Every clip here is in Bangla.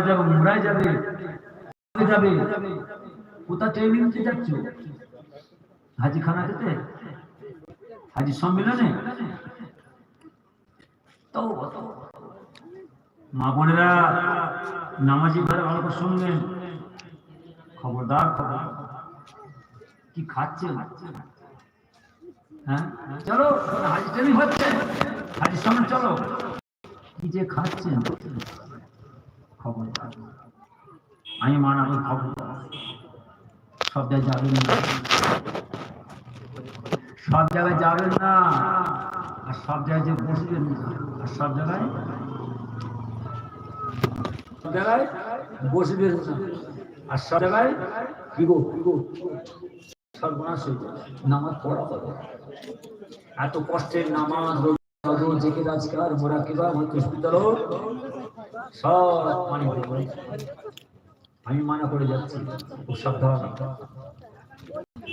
যাবে, উমরায় যাবে যাবে। কোথা ট্রেনিং নিতে যাচ্ছ? হাজি খানা হাজি সম্মেলনে? তো, মা বোনেরা নামাজি ঘরে অল্প শুনবেন খবরদার খবর কি খাচ্ছে? হ্যাঁ? চলো, হাজি ট্রেনিং হচ্ছে। হাজির সামনে চলো। কি যে খাচ্ছেন? খবর আমি খবর সব জায়গায় যাবেন না। সব জায়গায় যাবেন না। আর সব জায়গায় যে বসবেন না। আর সব জায়গায় আর কি গো? এত কষ্টের নামাজ, রোজ আজকার মোরা কিবা হসপিটাল সব পানি হয়ে। আমি মানা করে যাচ্ছি খুব সাবধান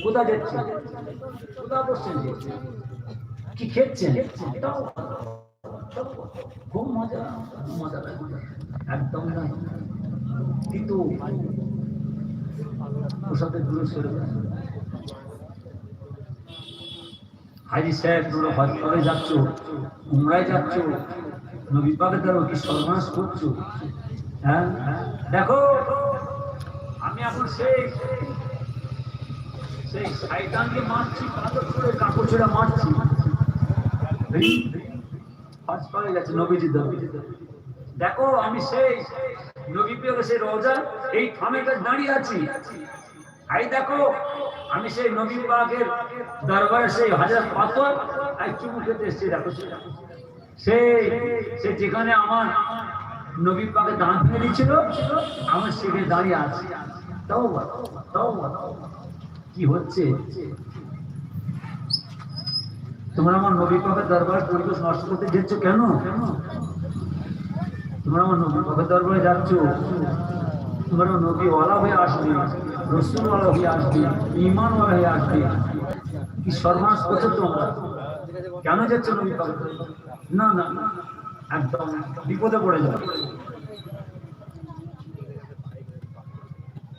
কোথা যাচ্ছে কোথা বসছেন? কি খেচ্ছেন খুব মজা খুব মজা একদম নয় কিন্তু ওসবের দূরে সরে হাজি সাহেব তোমরা হজ করে যাচ্ছ উমরায় যাচ্ছ নবী পাকের দ্বারা কি সর্বনাশ করছ। হ্যাঁ? দেখো, আমি এখন সেই সেই শয়তানকে মারছি ছুড়ে কাপড় ছুড়ে মারছি। করে যাচ্ছে নবীজি দেখো, আমি সেই নবী পেয়ে সেই রোজা, এই থামেটা দাঁড়িয়ে আছি। এই দেখো, আমি সেই নবী পাকের দরবারে সেই হাজার পাথর আর চুমু খেতে এসেছি, দেখো। সেই সে যেখানে আমার নবী পাকে দাঁত ভেঙে আমার সেখানে দাঁড়িয়ে আছি। তাও তাও কি হচ্ছে? তোমরা আমার নবী পাকের দরবারে পরিবেশ নষ্ট করতে যেচ্ছ কেন? তোমরা আমার নবী পাকের দরবারে যাচ্ছ। তোমরা নবী ওয়ালা হয়ে আসবে রসুল ওয়ালা হয়ে আসবে ইমান ওয়ালা হয়ে আসবে। কি সর্বনাশ করছ তোমরা? কেন যাচ্ছ নবী পাকের? না না একদম বিপদে পড়ে যাবে।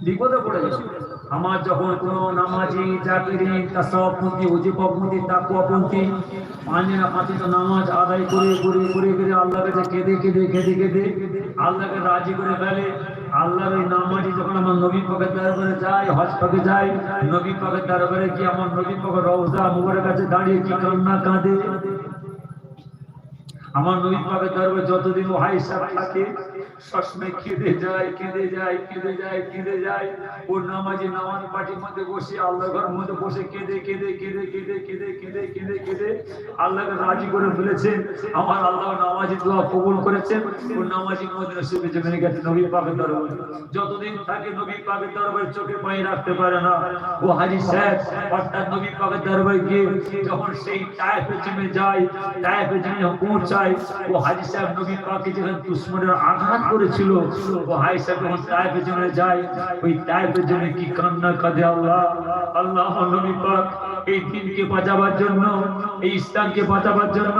বিপদে পড়ে যাবে। আমার যখন কোন নামাজি তাসবপন্থী উজিবপন্থী তাকুয়াপন্থী নামাজ আদায় করে করে করে করে আল্লাহ কাছে কেঁদে কেঁদে কেঁদে কেঁদে আল্লাহকে রাজি করে ফেলে। আল্লাহর এই নামাজি যখন আমার নবী পাকের দরবারে যাই হজ পাকে যায় নবী পাকের দরবারে কি আমার নবী পাকের রওজা মুবারের কাছে দাঁড়িয়ে কি কান্না কাঁদে? আমার নবী পাবে ধরবে যতদিন ওহাই সাহেব থাকে কেঁদে যায় কেঁদে যায় কেঁদে যায় কেঁদে যায়। নামাজি পার্টির মধ্যে বসে মধ্যে বসে কেঁদে কেঁদে কেঁদে কেঁদে কেঁদে কেঁদে কেঁদে কেঁদে আল্লাহকে রাজি করে ফেলেছেন। আমার আল্লাহ নামাজি দোয়া কবুল করেছেন। নামাজি মধ্যে জমে গেছে নবী পাকের দরবারে। যতদিন থাকে নবী পাকের দরবারে চোখে পানি রাখতে পারে না। ও হাজি সাহেব, অর্থাৎ নবী পাকের দরবারে গিয়ে যখন সেই টাইপে জমে যায় টাইপে জমে পৌঁছায়, ও হাজি সাহেব নবী পাকে যখন দুশ্মনের আঘাত করেছিল, ও সাহেব, যখন টাইপে জমে যায়, ওই টাইপের জন্য কি কান্না কাঁদে আল্লাহ? আল্লাহ নবী পাক এই দিনকে বাঁচাবার জন্য, এই ইসলামকে বাঁচাবার জন্য,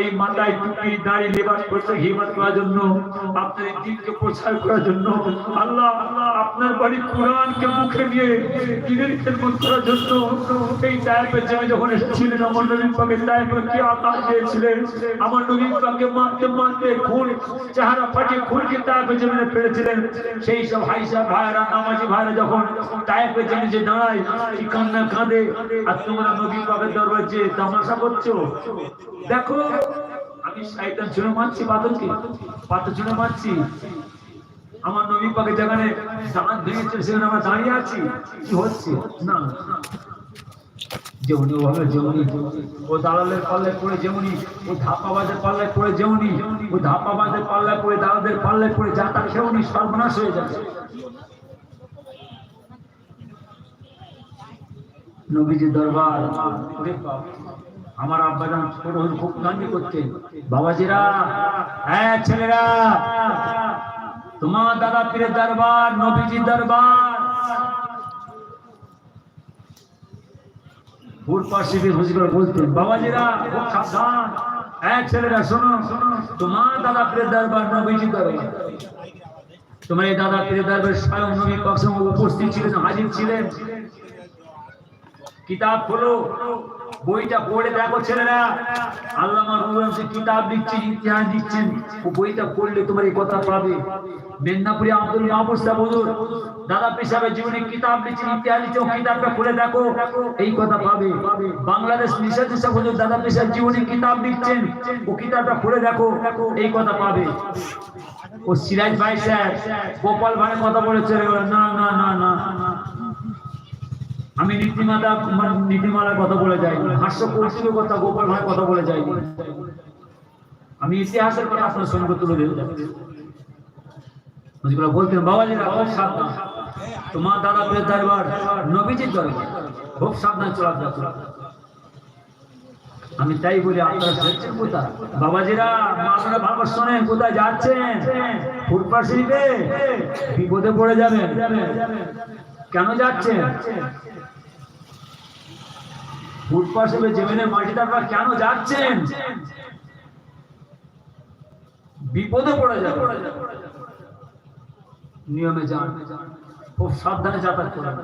এই মাথায় টুপি, দাড়ি, লেবাস করতে হিমত করার জন্য, আপনার এই দিনকে প্রচার করার জন্য, আল্লাহ, আপনার বাড়ি কোরআনকে মুখে নিয়ে দিনের খেদমত করার জন্য, এই টাইপের জন্য যখন এসেছিলেন, আমার নবী পাকে টাইপের কি আকাশ দিয়েছিলেন, আমার নবী পাকে মারতে মারতে খুন, চেহারা ফাটিয়ে খুনকে টাইপের জন্য ফেলেছিলেন, সেই সব হাইসা ভাইরা, নামাজি ভাইরা যখন জন্য যে দাঁড়ায় কান্না কাঁদে, আর তোমরা নবী পাকের দরবার যে তামাশা করছ? দেখো, আমি শয়তান ছুঁড়ে মারছি বাদলকে পাথর ছুঁড়ে মারছি। আমার নবী পাকে যেখানে দাঁত ভেঙেছে সেখানে আমরা দাঁড়িয়ে আছি। কি হচ্ছে? না। যেমনি ওভাবে যেমনি, ও দালালের পাল্লায় পড়ে যেমনি, ও ধাপাবাজের পাল্লায় পড়ে যেমনি, ও ধাপাবাজের পাল্লায় পড়ে, দালালদের পাল্লায় পড়ে, যা তা সেমনি সর্বনাশ হয়ে যাবে নবীজি দরবার আমার আব্বাজান ছোট হয়ে খুব কান্দি করতেন। বাবাজিরা হ্যাঁ ছেলেরা, তোমার দাদা পীরের দরবার নবীজি দরবার। হ্যাঁ শোনো, তোমার দাদা দরবার নবীজি তোমার এই দাদা দরবারে উপস্থিত ছিলেন, হাজির ছিলেন। কিতাব খোলো বইটা পড়ে দেখো ছেলেরা আল্লামা রুহুল কিতাব লিখছেন ইতিহাস দিচ্ছেন ও বইটা পড়লে তোমার এই কথা পাবে মেদিনীপুরে আব্দুল মাহবুব সাহেব হুজুর দাদা পেশাবের জীবনে কিতাব লিখছেন ইতিহাস লিখছেন কিতাবটা খুলে দেখো এই কথা পাবে বাংলাদেশ নিষেধ সাহেব হুজুর দাদা পেশার জীবনে কিতাব লিখছেন ও কিতাবটা খুলে দেখো এই কথা পাবে ও সিরাজ ভাই স্যার গোপাল ভাই কথা বলেছে না না না না আমি নীতিমালা নীতিমালার কথা বলে যাই হাস্য কৌশলের কথা, গোপাল ভাই কথা বলে যাই আমি ইতিহাসের কথা আপনার সঙ্গে তুলে যেগুলো বলতেন খুব সাবধান। তোমার দাদা দরবার, নবীজির দরবার, খুব সাবধান। আমি তাই বলি, আপনারা যাচ্ছেন কোথায়? বাবাজিরা আপনারা ভালো শোনেন, কোথায় যাচ্ছেন? ফুটপাথ শরীফে বিপদে পড়ে যাবেন। কেন যাচ্ছেন? ফুটপাথ শরীফে জমিনের মাটিতে আপনারা কেন যাচ্ছেন? বিপদে পড়ে যাবে নিয়মে যান। খুব সাবধানে যাতায়াত করেন।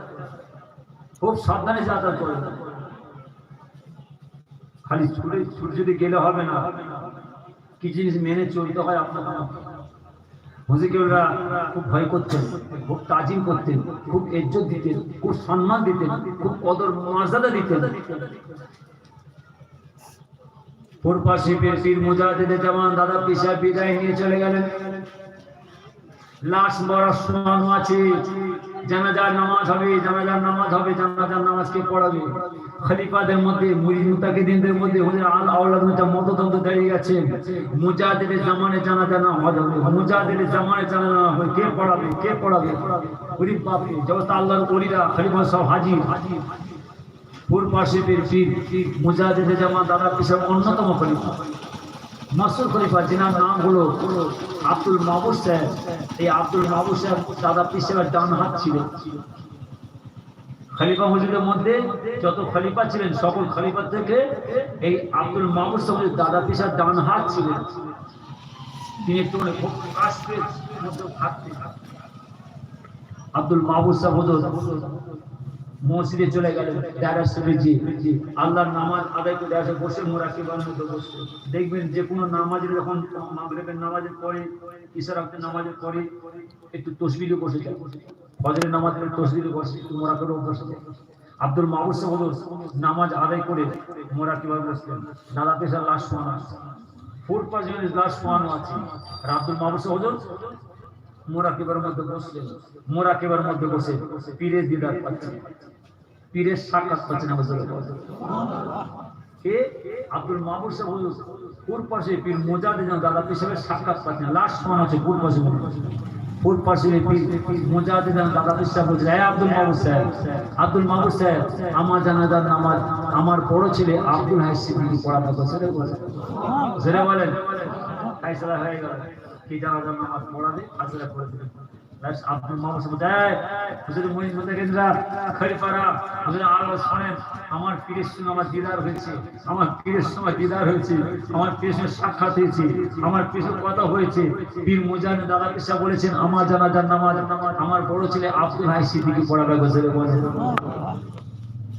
খুব সাবধানে যাতায়াত খালি ছুটে ছুটে যদি গেলে হবে না, কি জিনিস মেনে চলতে হয় আপনাকে হুজিকেরা খুব ভয় করতেন, খুব তাজিম করতেন, খুব ইজ্জত দিতেন, খুব সম্মান দিতেন, খুব কদর মর্যাদা দিতেন। পূর্বা শিবের পীর মুজাহিদে জামান দাদা পিসা বিদায় নিয়ে চলে গেলেন। লাশ মরার সমান আছে। জানাজার নামাজ হবে, জানাজার নামাজ হবে, জানাজার নামাজ কে পড়াবে? খলিফাদের মধ্যে, মুরিদ মুতাকিদিনদের মধ্যে, হুজুর আল আওলাদ মধ্যে মতদ্বন্দ্ব দাঁড়িয়ে গেছে। মুজাহিদের জামানে জানাজা না হবে মুজাহিদের জামানে জানাজা না হবে কে পড়াবে? কে পড়াবে? ওরে বাপ রে জগত আল্লাহর ওলিরা, খলিফা সব হাজির। পূর্বা শিবের পীর মুজাহিদের জামান দাদা পিসাব অন্যতম খলিফা। মাসুর খলিফা যেনার নাম হলো আব্দুল মাহবুব সাহেব এই আব্দুল মাহবুব সাহেব দাদা পিসের ডান হাত ছিল। খলিফা হুজুরের মধ্যে যত খলিফা ছিলেন, সকল খলিফা থেকে এই আব্দুল মাহবুব সাহেব দাদা পিসার ডান হাত ছিলেন তিনি একটু মানে খুব কাস্তে মধ্যে আব্দুল মাহবুব সাহেব মসজিদে চলে গেলেন দারাস জি আল্লাহর নামাজ আদায় করে আসে, বসে মোরাকিবার মধ্যে বসে। দেখবেন যে কোনো নামাজের যখন মাগরিবের নামাজের পরে আক্তের নামাজের পরে একটু তসবিলে বসে যায়। ফজরের নামাজের তসবিলে বসে, একটু মোরাকেরও বসে যায়। আব্দুল মাহবুব সাহেব নামাজ আদায় করে মোরাকিবার বসলেন দাদা পেশার লাশ শোয়ানো আছে। পার্সেন্টেজ লাশ শোয়ানো আছে। আর আব্দুল মাহবুব সাহেব মোরাকিবার মধ্যে বসলেন মোরাকিবার মধ্যে বসে পীরের দিদার পাচ্ছেন পীরের সাক্ষাৎ পাচ্ছেন আমাদের কে? আব্দুল মাহবুব সাহেব হুজুর পুর পাশে পীর মোজাদে যেন দাদা হিসেবে সাক্ষাৎ পাচ্ছেন লাস্ট সমান আছে পুর পাশে পুর পীর দাদা সাহেব বলছে হ্যাঁ আব্দুল মাহবুব সাহেব, আব্দুল মাহবুব সাহেব, আমার জানাজার আমার বড় ছেলে আব্দুল সিদ্দিকি পড়াতে করছে সেটা বলেন। হয়ে গেল। জানাজার নামাজ আমার সঙ্গে আমার হয়েছে, আমার সঙ্গে হয়েছে, আমার সাক্ষাৎ হয়েছে, আমার কথা হয়েছে। দাদা পিসা বলেছেন, আমার নামাজ, আমার বড় ছেলে আব্দুল হাই সিদ্দিকি পড়াবে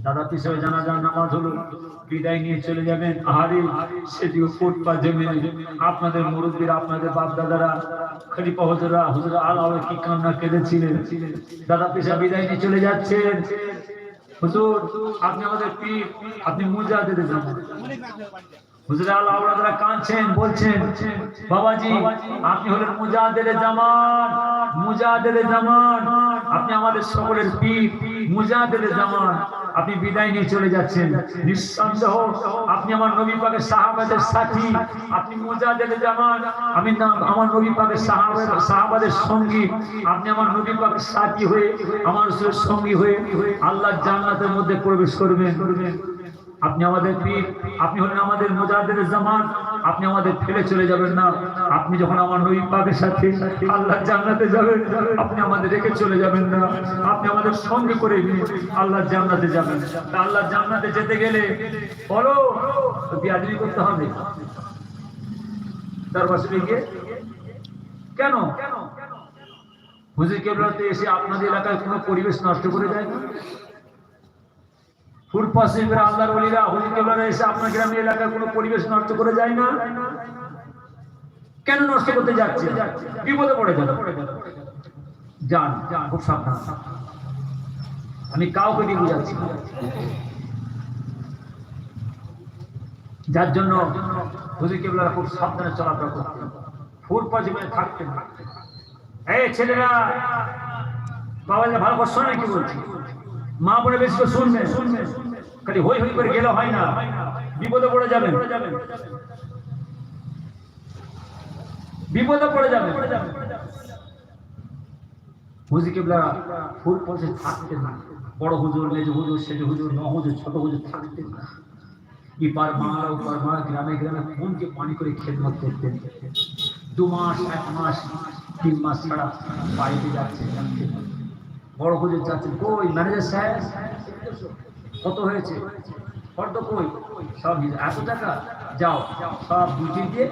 দাদা পিছনে জানাজার নামাজ হলো, বিদায় নিয়ে চলে যাবেন। আহারে সেদিও ফুটপাত জমিনে আপনাদের মুরব্বীরা, আপনাদের বাপ দাদারা খলিফা হুজুরা হুজুরা কি কান্না কেঁদেছিলেন? দাদা পিসা বিদায় নিয়ে চলে যাচ্ছেন। হুজুর, আপনি আমাদের পীর, আপনি মুজাহিদের জামান হুজুর আল্লাহ আওলাদরা কাঁদছেন, বলছেন, বাবাজি, আপনি হলেন জামান জামান আপনি আমাদের সকলের পীর, মুজাহিদের জামান আপনি বিদায় নিয়ে চলে যাচ্ছেন। নিঃসন্দেহ আপনি আমার নবী পাকের সাহাবাদের সাথী, আপনি মুজাহিদের জামান আমি না, আমার নবী পাকের সাহাবাদের সাহাবাদের সঙ্গী, আপনি আমার নবী পাকের সাথী হয়ে, আমার সঙ্গী হয়ে আল্লাহ জান্নাতের মধ্যে প্রবেশ করবেন। আপনি আমাদের পীর, আপনি হলেন আমাদের মুজাহিদের জামান আপনি আমাদের ফেলে চলে যাবেন না। আপনি যখন আমার নবী পাকের সাথে আল্লাহ জান্নাতে যাবেন, আপনি আমাদের রেখে চলে যাবেন না। আপনি আমাদের সঙ্গে করে আল্লাহ জান্নাতে যাবেন। তা আল্লাহ জান্নাতে যেতে গেলে বলো বিয়াদি করতে হবে। পাশে গিয়ে? কেন? হুজুর কেবলাতে এসে আপনাদের এলাকায় কোনো পরিবেশ নষ্ট করে দেয় না? এসে আপনার গ্রামের এলাকায় কোনো পরিবেশ নষ্ট করে যায় না? কেন নষ্ট আমি কাউকে দিয়ে বুঝাচ্ছি যার জন্য হুজুর কেবলারা খুব সাবধানে চলাফেরা করতেন। ফুরফা জীবনে থাকতেন। এই ছেলেরা বাবা ভালো করে শোনে কি বলছি? মা বলে বেশি শুনবে খালি হই হই করে গেলে হয় না। বিপদে পড়ে যাবেন। বিপদে পড়ে যাবে হুজি কেবলা ফুল পথে থাকতেন না। বড় হুজুর, মেজ হুজুর সেজ হুজুর ন হুজুর, ছোট হুজুর থাকতেন না। ইপার মারা ওপার মারা গ্রামে গ্রামে ফোনকে পানি করে খেদমত করতেন। দু মাস, এক মাস, তিন মাস ছাড়া বাড়িতে যাচ্ছে। বড় হুজুর চাচ্ছে কই ম্যানেজার সাহেব? কত হয়েছে? ফর্দ কই? সব এত টাকা? যাও, সব বুঝিয়ে দিয়ে